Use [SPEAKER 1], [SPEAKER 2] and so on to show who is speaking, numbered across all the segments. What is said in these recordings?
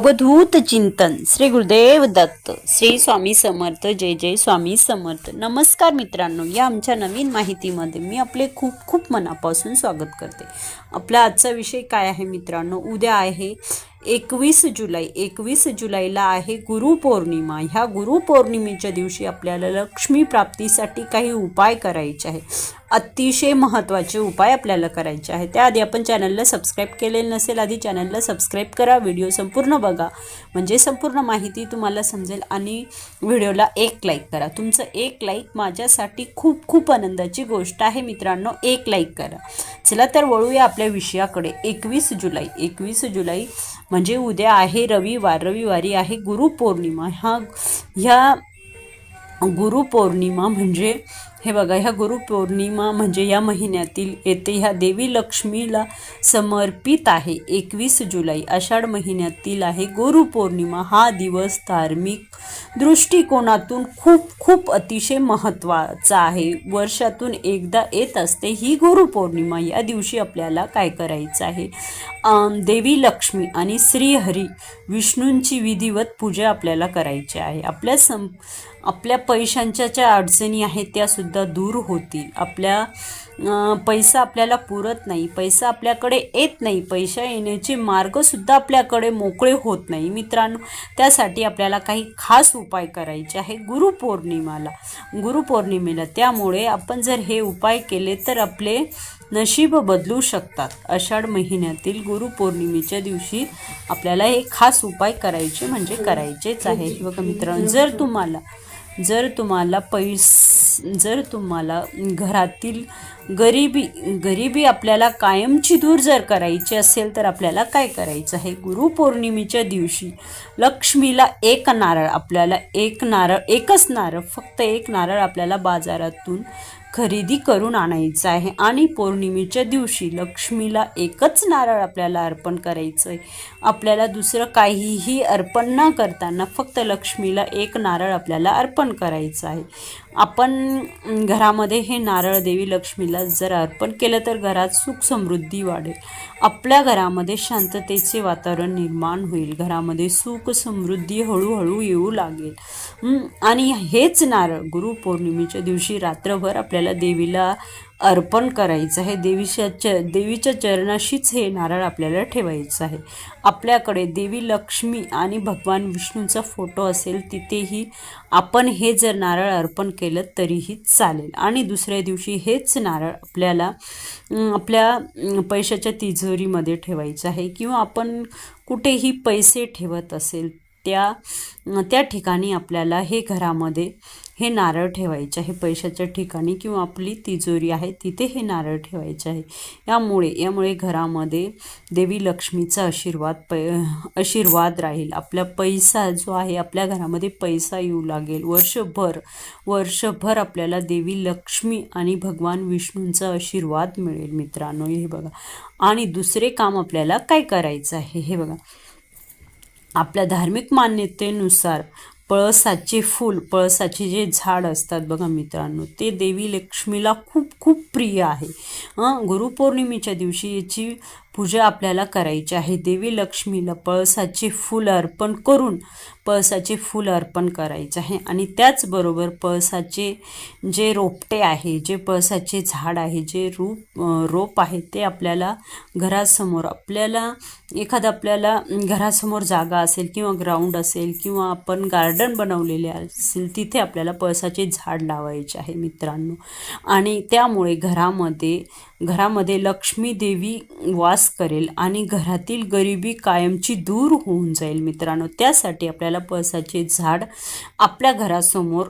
[SPEAKER 1] अवधूत चिंतन. श्री गुरुदेव दत्त. श्री स्वामी समर्थ. जय जय स्वामी समर्थ. नमस्कार मित्रांनो. या आमच्या नवीन माहितीमध्ये मी आपले खूप खूप मनापासून स्वागत करते. आपला आजचा विषय काय आहे मित्रांनो? उद्या आहे एकवीस जुलै. एकवीस जुलैला आहे गुरुपौर्णिमा ह्या गुरुपौर्णिमेच्या दिवशी आपल्याला लक्ष्मी प्राप्तीसाठी काही उपाय करायचे आहे अतिशय महत्त्वाचे उपाय आपल्याला करायचे आहे त्याआधी आपण चॅनलला सबस्क्राईब केलेलं नसेल आधी चॅनलला सबस्क्राईब करा व्हिडिओ संपूर्ण बघा. म्हणजे संपूर्ण माहिती तुम्हाला समजेल आणि व्हिडिओला एक लाईक करा. तुमचं एक लाईक माझ्यासाठी खूप खूप आनंदाची गोष्ट आहे मित्रांनो एक लाईक करा. चला तर वळूया आपल्या विषयाकडे. एकवीस जुलै एकवीस जुलै म्हणजे उद्या आहे रविवार. रविवारी आहे गुरुपौर्णिमा. ह्या ह्या गुरुपौर्णिमा म्हणजे हे बघा ह्या गुरुपौर्णिमा म्हणजे या महिन्यातील येते ह्या देवी लक्ष्मीला समर्पित आहे. एकवीस जुलै आषाढ महिन्यातील आहे गुरुपौर्णिमा. हा दिवस धार्मिक दृष्टिकोनातून खूप खूप अतिशय महत्त्वाचा आहे. वर्षातून एकदा येत असते ही गुरुपौर्णिमा. या दिवशी आपल्याला काय करायचं आहे? देवी लक्ष्मी आणि श्रीहरी विष्णूंची विधिवत पूजा आपल्याला करायची आहे. आपल्या सं आपल्या पैशांच्या ज्या अडचणी आहेत त्यासुद्धा दूर होतील. आपल्या पैसा आपल्याला पुरत नाही. पैसा आपल्याकडे येत नाही. पैसा येण्याचे मार्गसुद्धा आपल्याकडे मोकळे होत नाही. मित्रांनो त्यासाठी आपल्याला काही खास उपाय करायचे आहे. गुरुपौर्णिमाला गुरुपौर्णिमेला त्यामुळे आपण जर हे उपाय केले तर आपले नशीब बदलू शकतात. आषाढ महिन्यातील गुरुपौर्णिमेच्या दिवशी आपल्याला हे खास उपाय करायचे म्हणजे करायचेच आहे. बघा मित्रांनो जर तुम्हाला जर तुम्हाला पैस जर तुम्हाला घरातील गरिबी गरिबी आपल्याला कायमची दूर जर करायची असेल तर आपल्याला काय करायचं आहे? गुरुपौर्णिमेच्या दिवशी लक्ष्मीला एक नारळ आपल्याला एक नारळ एकच नारळ फक्त एक नारळ आपल्याला बाजारातून खरेदी करून आणायचं आहे. आणि पौर्णिमेच्या दिवशी लक्ष्मीला एकच नारळ आपल्याला अर्पण करायचं आहे आपल्याला दुसरं काहीही अर्पण न करताना फक्त लक्ष्मीला एक नारळ आपल्याला अर्पण करायचं आहे. आपण घरामध्ये हे नारळ देवी लक्ष्मीला जर अर्पण केलं तर घरात सुख समृद्धी वाढेल. आपल्या घरामध्ये शांततेचे वातावरण निर्माण होईल. घरामध्ये सुख समृद्धी हळूहळू येऊ लागेल. आणि हेच नारळ गुरुपौर्णिमेच्या दिवशी रात्रभर आपल्याला देवीला अर्पण करायचं आहे. देवीच्या च देवीच्या चरणाशीच हे नारळ आपल्याला ठेवायचं आहे. आपल्याकडे देवी लक्ष्मी आणि भगवान विष्णूंचा फोटो असेल तिथेही आपण हे जर नारळ अर्पण केलं तरीही चालेल. आणि दुसऱ्या दिवशी हेच नारळ आपल्याला आपल्या पैशाच्या तिजोरीमध्ये ठेवायचं आहे. किंवा आपण कुठेही पैसे ठेवत असेल त्या त्या ठिकाणी आपल्याला हे घरामध्ये हे नारळ ठेवायचे आहे पैशाच्या ठिकाणी किंवा आपली तिजोरी आहे तिथे हे नारळ ठेवायचे आहे. यामुळे यामुळे घरामध्ये देवी लक्ष्मीचा आशीर्वाद पै आशीर्वाद राहील. आपला पैसा जो आहे आपल्या घरामध्ये पैसा येऊ लागेल. वर्षभर वर्षभर आपल्याला देवी लक्ष्मी आणि भगवान विष्णूंचा आशीर्वाद मिळेल मित्रांनो. हे बघा. आणि दुसरे काम आपल्याला काय करायचं आहे? हे बघा. आपल्या धार्मिक मान्यतेनुसार पळसाचे फूल पळसाचे जे झाड असतात बघा मित्रांनो ते देवी लक्ष्मीला खूप खूप प्रिय आहे. गुरुपौर्णिमेच्या दिवशी याची पूजा आपल्याला करायची आहे. देवी लक्ष्मीला पळसाचे फूल अर्पण करून पळसाचे फूल अर्पण करायचे आहे. आणि त्याचबरोबर पळसाचे जे रोपटे आहे जे पळसाचे झाड आहे जे रूप रोप आहे ते आपल्याला घरासमोर आपल्याला एखादं आपल्याला घरासमोर जागा असेल किंवा ग्राउंड असेल किंवा आपण गार्डन बनवलेले असेल तिथे आपल्याला पळसाचे झाड लावायचे आहे मित्रांनो. आणि त्यामुळे घरामध्ये घरामध्ये लक्ष्मी देवी वास करेल आणि घरातील गरिबी कायमची दूर होऊन जाईल मित्रांनो. त्यासाठी आपल्याला पळसाचे झाड आपल्या घरासमोर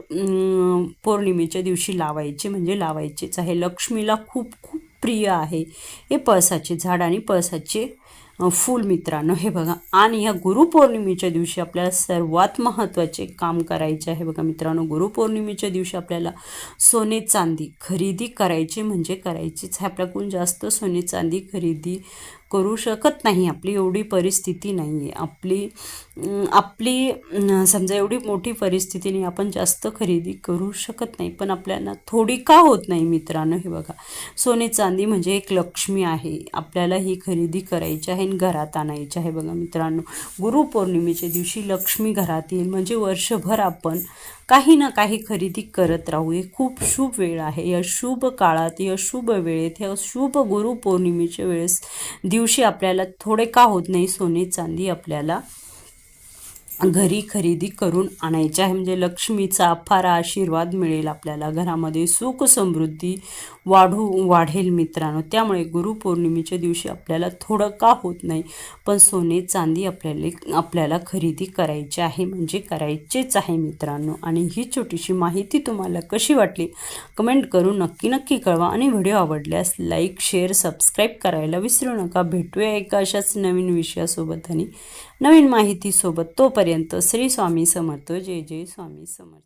[SPEAKER 1] पौर्णिमेच्या दिवशी लावायचे म्हणजे लावायचेच आहे. लक्ष्मीला खूप खूप प्रिय आहे हे पळसाचे झाड आणि पळसाचे फुल मित्रांनो हे बघा. आणि ह्या गुरुपौर्णिमेच्या दिवशी आपल्याला सर्वात महत्त्वाचे काम करायचे आहे बघा मित्रांनो. गुरुपौर्णिमेच्या दिवशी आपल्याला सोने चांदी खरेदी करायची म्हणजे करायचीच आपल्याकडून जास्त सोने चांदी खरेदी करू शकत नाही. आपली एवढी परिस्थिती नाही आहे आपली आपली समजा एवढी मोठी परिस्थिती नाही आपण जास्त खरेदी करू शकत नाही. पण आपल्याला थोडी का होत नाही मित्रांनो? हे बघा. सोने चांदी म्हणजे एक लक्ष्मी आहे. आपल्याला ही खरेदी करायची आहे आणि घरात आणायची आहे. बघा मित्रांनो. गुरुपौर्णिमेच्या दिवशी लक्ष्मी घरात येईल. म्हणजे वर्षभर आपण काही ना काही खरेदी करत राहू. हे खूप शुभ वेळ आहे. या शुभ काळात या शुभ वेळेत या शुभ गुरुपौर्णिमेच्या वेळेस दिवशी आपल्याला थोडे का होत नाही सोने चांदी आपल्याला घरी खरेदी करून आणायचे आहे. म्हणजे लक्ष्मीचा फार आशीर्वाद मिळेल आपल्याला. घरामध्ये सुख समृद्धी वाढू वाढेल मित्रांनो. त्यामुळे गुरुपौर्णिमेच्या दिवशी आपल्याला थोडं का होत नाही पण सोने चांदी आपल्याला आपल्याला खरेदी करायची आहे म्हणजे करायचेच आहे मित्रांनो. आणि ही छोटीशी माहिती तुम्हाला कशी वाटली कमेंट करून नक्की नक्की कळवा. आणि व्हिडिओ आवडल्यास लाईक शेअर सबस्क्राईब करायला विसरू नका. भेटूया एका अशाच नवीन विषयासोबत. आणि नवीन माहितीसोबत तोपर्यंत श्री स्वामी समर्थ. जय जय स्वामी समर्थ.